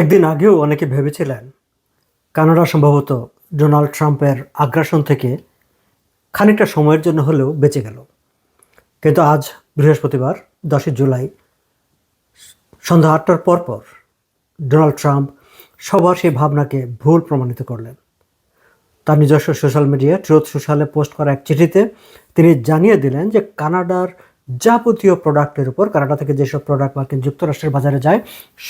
একদিন আগেও অনেকে ভেবেছিলেন কানাডা সম্ভবত ডোনাল্ড ট্রাম্পের আগ্রাসন থেকে খানিকটা সময়ের জন্য হলেও বেঁচে গেল। কিন্তু আজ বৃহস্পতিবার, দশই জুলাই, সন্ধ্যা আটটার পর পর ডোনাল্ড ট্রাম্প সবার সেই ভাবনাকে ভুল প্রমাণিত করলেন। তার নিজস্ব সোশ্যাল মিডিয়া ট্রুথ সোশ্যালে পোস্ট করা এক চিঠিতে তিনি জানিয়ে দিলেন যে কানাডার যাবতীয় প্রোডাক্টের উপর, কানাডা থেকে যেসব প্রোডাক্ট মার্কিন যুক্তরাষ্ট্রের বাজারে যায়,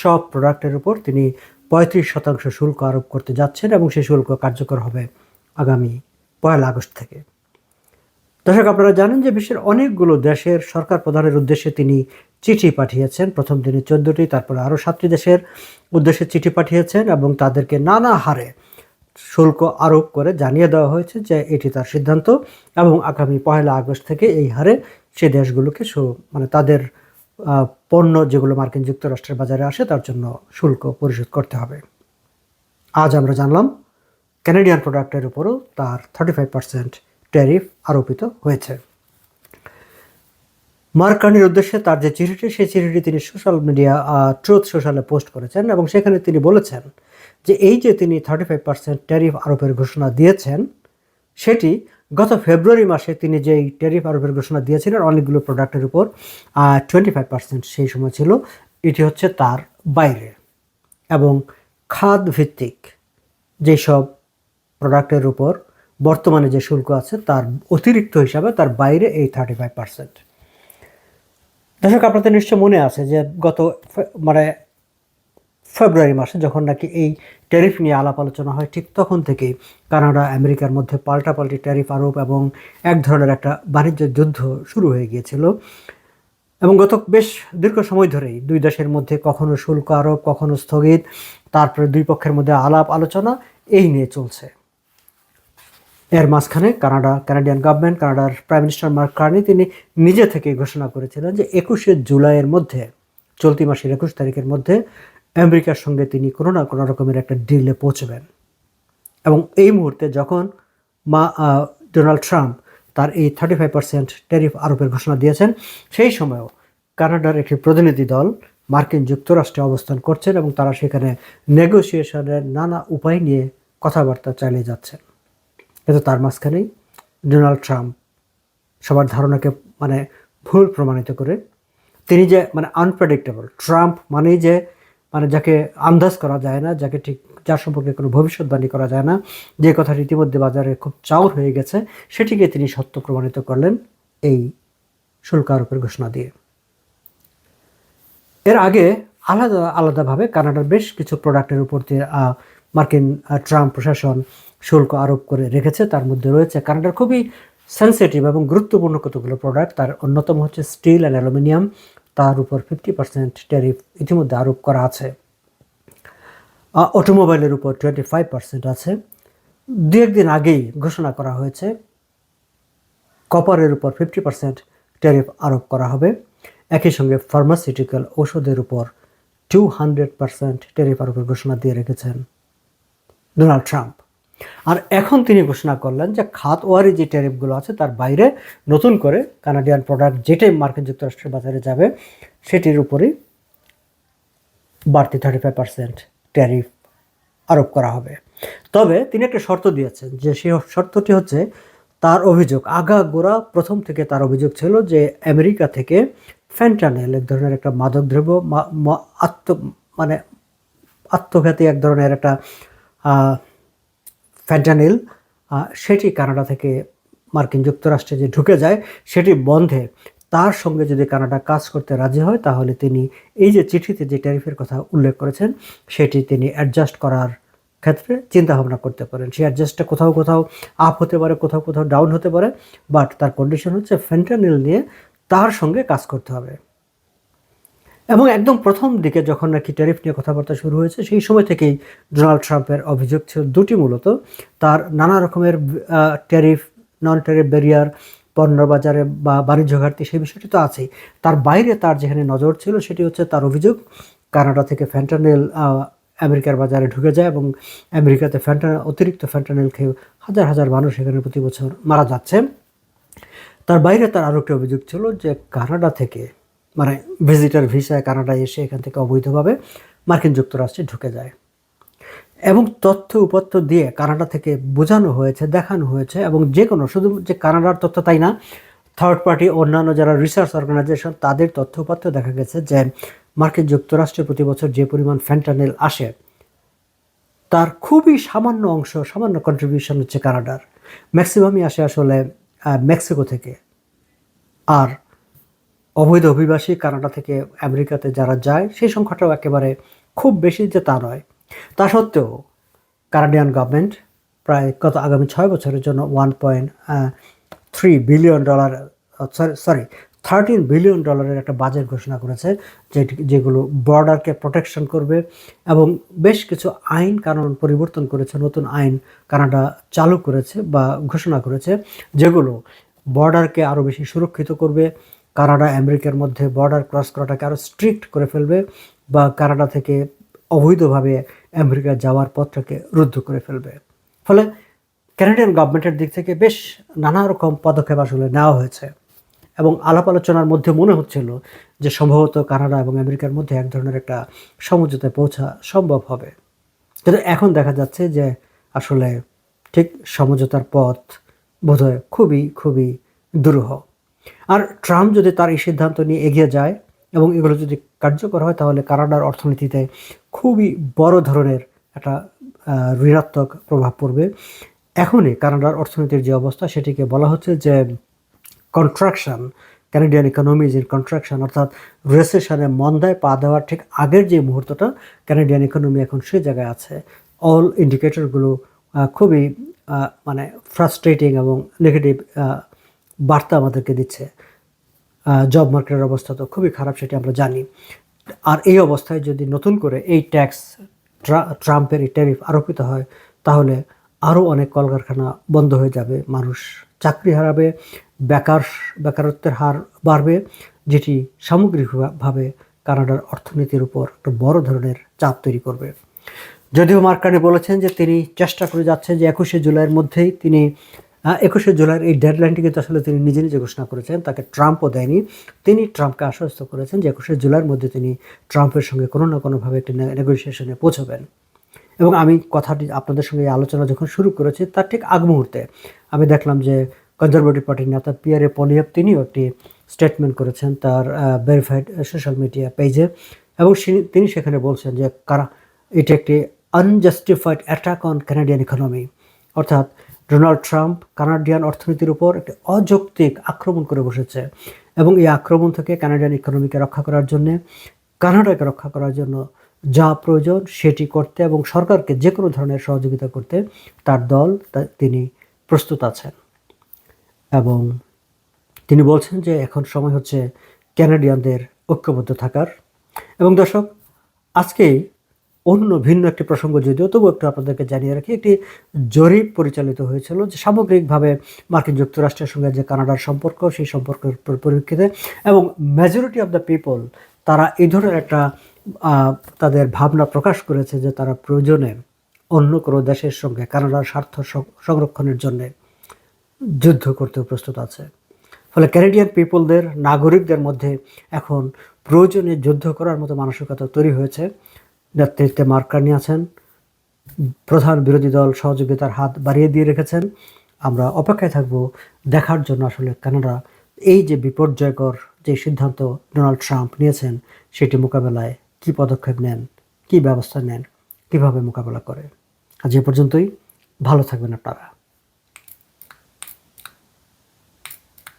সব প্রোডাক্টের উপর তিনি পঁয়ত্রিশ শতাংশ শুল্ক আরোপ করতে যাচ্ছেন এবং সেই শুল্ক কার্যকর হবে আগামী পয়লা আগস্ট থেকে। দর্শক, আপনারা জানেন যে বিশ্বের অনেকগুলো দেশের সরকার প্রধানের উদ্দেশ্যে তিনি চিঠি পাঠিয়েছেন। প্রথম দিনে চোদ্দটি, তারপরে আরও সাতটি দেশের উদ্দেশ্যে চিঠি পাঠিয়েছেন এবং তাদেরকে নানা হারে শুল্ক আরোপ করে জানিয়ে দেওয়া হয়েছে যে এটি তার সিদ্ধান্ত এবং আগামী পয়লা আগস্ট থেকে এই হারে সে দেশগুলোকে মানে তাদের পণ্য যেগুলো মার্কিন যুক্তরাষ্ট্রের বাজারে আসে তার জন্য শুল্ক পরিশোধ করতে হবে। আজ আমরা জানলাম ক্যানাডিয়ান প্রোডাক্টের উপরও তার থার্টি ফাইভ পার্সেন্ট ট্যারিফ আরোপিত হয়েছে। মার্ক কার্নির উদ্দেশ্যে তার যে চিঠিটি, সেই চিঠিটি তিনি সোশ্যাল মিডিয়া ট্রুথ সোশ্যালে পোস্ট করেছেন এবং সেখানে তিনি বলেছেন যে এই যে তিনি থার্টি ফাইভ পার্সেন্ট ট্যারিফ আরোপের ঘোষণা দিয়েছেন, সেটি গত ফেব্রুয়ারি মাসে তিনি যেই ট্যারিফ আরোপের ঘোষণা দিয়েছিলেন, অনেকগুলো প্রোডাক্টের উপর টোয়েন্টি ফাইভ পার্সেন্ট সেই সময় ছিল, এটি হচ্ছে তার বাইরে। এবং খাদ ভিত্তিক যেসব প্রোডাক্টের উপর বর্তমানে যে শুল্ক আছে, তার অতিরিক্ত হিসাবে তার বাইরে এই থার্টি ফাইভ পার্সেন্ট দর্শক, আপনাদের নিশ্চয় মনে আছে যে গত মানে ফেব্রুয়ারি মাসে যখন নাকি এই ট্যারিফ নিয়ে আলাপ আলোচনা হয়, ঠিক তখন থেকেই কানাডা, আমেরিকার মধ্যে পাল্টাপাল্টি ট্যারিফ আরোপ এবং এক ধরনের একটা বাণিজ্য যুদ্ধ শুরু হয়ে গিয়েছিল। এবং গত বেশ দীর্ঘ সময় ধরেই দুই দেশের মধ্যে কখনো শুল্ক আরোপ, কখনো স্থগিত, তারপরে দুই পক্ষের মধ্যে আলাপ আলোচনা এই নিয়ে চলছে। এর মাঝখানে কানাডা কানাডিয়ান গভর্নমেন্ট কানাডার প্রাইম মিনিস্টার মার্ক কার্নি তিনি নিজে থেকে ঘোষণা করেছিলেন যে একুশে জুলাইয়ের মধ্যে, চলতি মাসের একুশ তারিখের মধ্যে আমেরিকার সঙ্গে তিনি কোনো না কোনো রকমের একটা ডিলে পৌঁছবেন। এবং এই মুহূর্তে যখন মা ডোনাল্ড ট্রাম্প তার এই থার্টি ফাইভ পার্সেন্ট ট্যারিফ আরোপের ঘোষণা দিয়েছেন, সেই সময়ও কানাডার একটি প্রতিনিধি দল মার্কিন যুক্তরাষ্ট্রে অবস্থান করছেন এবং তারা সেখানে নেগোসিয়েশনের নানা উপায় নিয়ে কথাবার্তা চালিয়ে যাচ্ছেন। কিন্তু তার মাঝখানেই ডোনাল্ড ট্রাম্প সবার ধারণাকে মানে ভুল প্রমাণিত করে তিনি যে মানে আনপ্রেডিক্টেবল ট্রাম্প মানেই যে মানে যাকে আন্দাজ করা যায় না, যাকে ঠিক, যার সম্পর্কে কোনো ভবিষ্যৎবাণী করা যায় না, যে কথাটি ইতিমধ্যে বাজারে খুব চাউর হয়ে গেছে, সেটিকে তিনি সত্য প্রমাণিত করলেন এই শুল্ক আরোপের ঘোষণা দিয়ে। এর আগে আলাদা, আলাদাভাবে কানাডার বেশ কিছু প্রোডাক্টের উপর দিয়ে মার্কিন ট্রাম্প প্রশাসন শুল্ক আরোপ করে রেখেছে, তার মধ্যে রয়েছে কানাডার খুবই সেন্সিটিভ এবং গুরুত্বপূর্ণ কতগুলো প্রোডাক্ট তার অন্যতম হচ্ছে স্টিল অ্যান্ড অ্যালুমিনিয়াম তার উপর ফিফটি পার্সেন্ট ট্যারিফ ইতিমধ্যে আরোপ করা আছে। অটোমোবাইলের উপর টোয়েন্টি ফাইভ পার্সেন্ট আছে। দু একদিন আগেই ঘোষণা করা হয়েছে কপারের উপর ফিফটি পার্সেন্ট ট্যারিফ আরোপ করা হবে। একই সঙ্গে ফার্মাসিউটিক্যাল ওষুধের উপর টু হান্ড্রেড পার্সেন্ট ট্যারিফ আরোপের ঘোষণা দিয়ে রেখেছেন ডোনাল্ড ট্রাম্প। আর এখন তিনি ঘোষণা করলেন যে খাতওয়ারি যে ট্যারিফগুলো আছে তার বাইরে নতুন করে কানাডিয়ান প্রোডাক্ট যেটাই মার্কিন যুক্তরাষ্ট্রের বাজারে যাবে, সেটির উপরেই বাড়তি থার্টি ফাইভ পার্সেন্ট ট্যারিফ আরোপ করা হবে। তবে তিনি একটা শর্ত দিয়েছেন যে সেই শর্তটি হচ্ছে তার অভিযোগ আগা গোড়া প্রথম থেকে তার অভিযোগ ছিল যে আমেরিকা থেকে ফ্যান্টানেল এক ধরনের একটা মাদকদ্রব্য মা- ম- আত্ম মানে আত্মঘাতী এক ধরনের একটা ফ্যান্টানিল সেটি কানাডা থেকে মার্কিন যুক্তরাষ্ট্রে যে ঢুকে যায়, সেটি বন্ধে। তার সঙ্গে যদি কানাডা কাজ করতে রাজি হয়, তাহলে তিনি এই যে চিঠিতে যে ট্যারিফের কথা উল্লেখ করেছেন, সেটি তিনি অ্যাডজাস্ট করার ক্ষেত্রে চিন্তা ভাবনা করতে পারেন। সেই অ্যাডজাস্টটা কোথাও কোথাও আপ হতে পারে, কোথাও কোথাও ডাউন হতে পারে, বাট তার কন্ডিশন হচ্ছে ফ্যান্টানিল নিয়ে তার সঙ্গে কাজ করতে হবে। এবং একদম প্রথম দিকে যখন নাকি ট্যারিফ নিয়ে কথাবার্তা শুরু হয়েছে, সেই সময় থেকেই ডোনাল্ড ট্রাম্পের অভিযোগ ছিল দুটি মূলত। তার নানা রকমের ট্যারিফ নন ট্যারিফ ব্যারিয়ার পণ্য বাজারে বা বাণিজ্য ঘাটতি, সেই বিষয়টি তো আছেই। তার বাইরে তার যেখানে নজর ছিল, সেটি হচ্ছে তার অভিযোগ, কানাডা থেকে ফ্যান্টানেল আমেরিকার বাজারে ঢুকে যায় এবং আমেরিকাতে ফ্যান্টা অতিরিক্ত ফ্যান্টানেল খেয়ে হাজার হাজার মানুষ এখানে প্রতি বছর মারা যাচ্ছে। তার বাইরে তার আরও একটি অভিযোগ ছিল যে কানাডা থেকে মানে ভিজিটার ভিসায় কানাডায় এসে এখান থেকে অবৈধভাবে মার্কিন যুক্তরাষ্ট্রে ঢুকে যায়। এবং তথ্য উপাত্ত দিয়ে কানাডা থেকে বোঝানো হয়েছে, দেখানো হয়েছে এবং যে কোনো শুধু যে কানাডার তথ্য তাই না থার্ড পার্টি অন্যান্য যারা রিসার্চ অর্গানাইজেশন তাদের তথ্য উপাত্ত দেখা গেছে যে মার্কিন যুক্তরাষ্ট্রে প্রতি বছর যে পরিমাণ ফ্যান্টানেল আসে, তার খুবই সামান্য অংশ, সামান্য কন্ট্রিবিউশন হচ্ছে কানাডার। ম্যাক্সিমামই আসে আসলে মেক্সিকো থেকে। আর অবৈধ অভিবাসী কানাডা থেকে আমেরিকাতে যারা যায়, সেই সংখ্যাটাও একেবারে খুব বেশি যে তা নয়। তা সত্ত্বেও কানাডিয়ান গভর্নমেন্ট প্রায় গত আগামী ছয় বছরের জন্য one point three billion dollar sorry thirteen billion ডলারের একটা বাজেট ঘোষণা করেছে, যেটি যেগুলো বর্ডারকে প্রোটেকশন করবে এবং বেশ কিছু আইন কানুন পরিবর্তন করেছে, নতুন আইন কানাডা চালু করেছে বা ঘোষণা করেছে, যেগুলো বর্ডারকে আরও বেশি সুরক্ষিত করবে। কানাডা, আমেরিকার মধ্যে বর্ডার ক্রস করাটাকে আরও স্ট্রিক্ট করে ফেলবে বা কানাডা থেকে অবৈধভাবে আমেরিকা যাওয়ার পথটাকে রুদ্ধ করে ফেলবে। ফলে ক্যানাডিয়ান গভর্নমেন্টের দিক থেকে বেশ নানা রকম পদক্ষেপ আসলে নেওয়া হয়েছে এবং আলাপ আলোচনার মধ্যে মনে হচ্ছিল যে সম্ভবত কানাডা এবং আমেরিকার মধ্যে এক ধরনের একটা সমঝোতায় পৌঁছা সম্ভব হবে। কিন্তু এখন দেখা যাচ্ছে যে আসলে ঠিক সমঝোতার পথ বোধহয় খুবই খুবই দুরূহ। আর ট্রাম্প যদি তার এই সিদ্ধান্ত নিয়ে এগিয়ে যায় এবং এগুলো যদি কার্যকর হয়, তাহলে কানাডার অর্থনীতিতে খুবই বড় ধরনের একটা ঋণাত্মক প্রভাব পড়বে। এখনই কানাডার অর্থনীতির যে অবস্থা, সেটিকে বলা হচ্ছে যে contraction Canadian economy is in contraction অর্থাৎ রেসেশনে মন্দায় পা দেওয়ার ঠিক আগের যে মুহূর্তটা ক্যানাডিয়ান ইকোনমি এখন সেই জায়গায় আছে। অল ইন্ডিকেটরগুলো খুবই মানে ফ্রাস্ট্রেটিং এবং নেগেটিভ বার্তা আমাদেরকে দিচ্ছে। জব মার্কেটের অবস্থা তো খুবই খারাপ, সেটি আমরা জানি। আর এই অবস্থায় যদি নতুন করে এই ট্যাক্স ট্রাম্পের এই ট্যারিফ আরোপিত হয়, তাহলে আরও অনেক কলকারখানা বন্ধ হয়ে যাবে, মানুষ চাকরি হারাবে, বেকার, বেকারত্বের হার বাড়বে, যেটি সামগ্রিকভাবে কানাডার অর্থনীতির উপর একটা বড় ধরনের চাপ তৈরি করবে। যদিও মার্কানি বলেছেন যে তিনি চেষ্টা করে যাচ্ছেন যে একুশে জুলাইয়ের মধ্যেই তিনি একুশে জুলাইয়ের এই ডেডলাইনটি কিন্তু আসলে তিনি নিজে নিজে ঘোষণা করেছেন, তাকে ট্রাম্পও দেয়নি। তিনি ট্রাম্পকে আশ্বস্ত করেছেন যে একুশে জুলাইয়ের মধ্যে তিনি ট্রাম্পের সঙ্গে কোনো না কোনোভাবে একটি নেগোসিয়েশনে পৌঁছবেন। এবং আমি কথাটি আপনাদের সঙ্গে আলোচনা যখন শুরু করেছি, তার ঠিক আগ মুহূর্তে আমি দেখলাম যে কনজারভেটিভ পার্টির নেতা পিয়ারে পলিয়াপ তিনিও একটি স্টেটমেন্ট করেছেন তার ভেরিফাইড সোশ্যাল মিডিয়া পেজে এবং তিনি সেখানে বলছেন যে, কারা এটি একটি unjustified attack on Canadian economy অর্থাৎ ডোনাল্ড ট্রাম্প কানাডিয়ান অর্থনীতির উপর একটি অযৌক্তিক আক্রমণ করে বসেছে এবং এই আক্রমণ থেকে কানাডিয়ান ইকোনমিকে রক্ষা করার জন্য, কানাডাকে রক্ষা করার জন্য যা প্রয়োজন সেটি করতে এবং সরকারকে যে কোনো ধরনের সহযোগিতা করতে তার দল তিনি প্রস্তুত আছেন। এবং তিনি বলছেন যে এখন সময় হচ্ছে ক্যানাডিয়ানদের ঐক্যবদ্ধ থাকার। এবং দর্শক, আজকেই অন্য ভিন্ন একটি প্রসঙ্গ যদিও, তবু একটু আপনাদেরকে জানিয়ে রাখি, একটি জরিপ পরিচালিত হয়েছিল যে সামগ্রিকভাবে মার্কিন যুক্তরাষ্ট্রের সঙ্গে যে কানাডার সম্পর্ক, সেই সম্পর্কের পর- পরিপ্রেক্ষিতে এবং মেজরিটি অফ দ্য পিপল তারা এই ধরনের একটা তাদের ভাবনা প্রকাশ করেছে যে তারা প্রয়োজনে অন্য কোনো দেশের সঙ্গে কানাডার স্বার্থ সংরক্ষণের জন্যে যুদ্ধ করতেও প্রস্তুত আছে। ফলে ক্যানাডিয়ান পিপলদের নাগরিকদের মধ্যে এখন প্রয়োজনে যুদ্ধ করার মতো মানসিকতা তৈরি হয়েছে। নেতৃত্বে মার্কানি আছেন। প্রধান বিরোধী দল সহযোগিতার হাত বাড়িয়ে দিয়ে রেখেছেন। আমরা অপেক্ষায় থাকব দেখার জন্য আসলে কানাডা এই যে বিপর্যয়কর যে সিদ্ধান্ত ডোনাল্ড ট্রাম্প নিয়েছেন, সেটি মোকাবেলায় কি পদক্ষেপ নেন, কি ব্যবস্থা নেন, কীভাবে মোকাবেলা করে? আজ এ পর্যন্তই। ভালো থাকবেন আপনারা।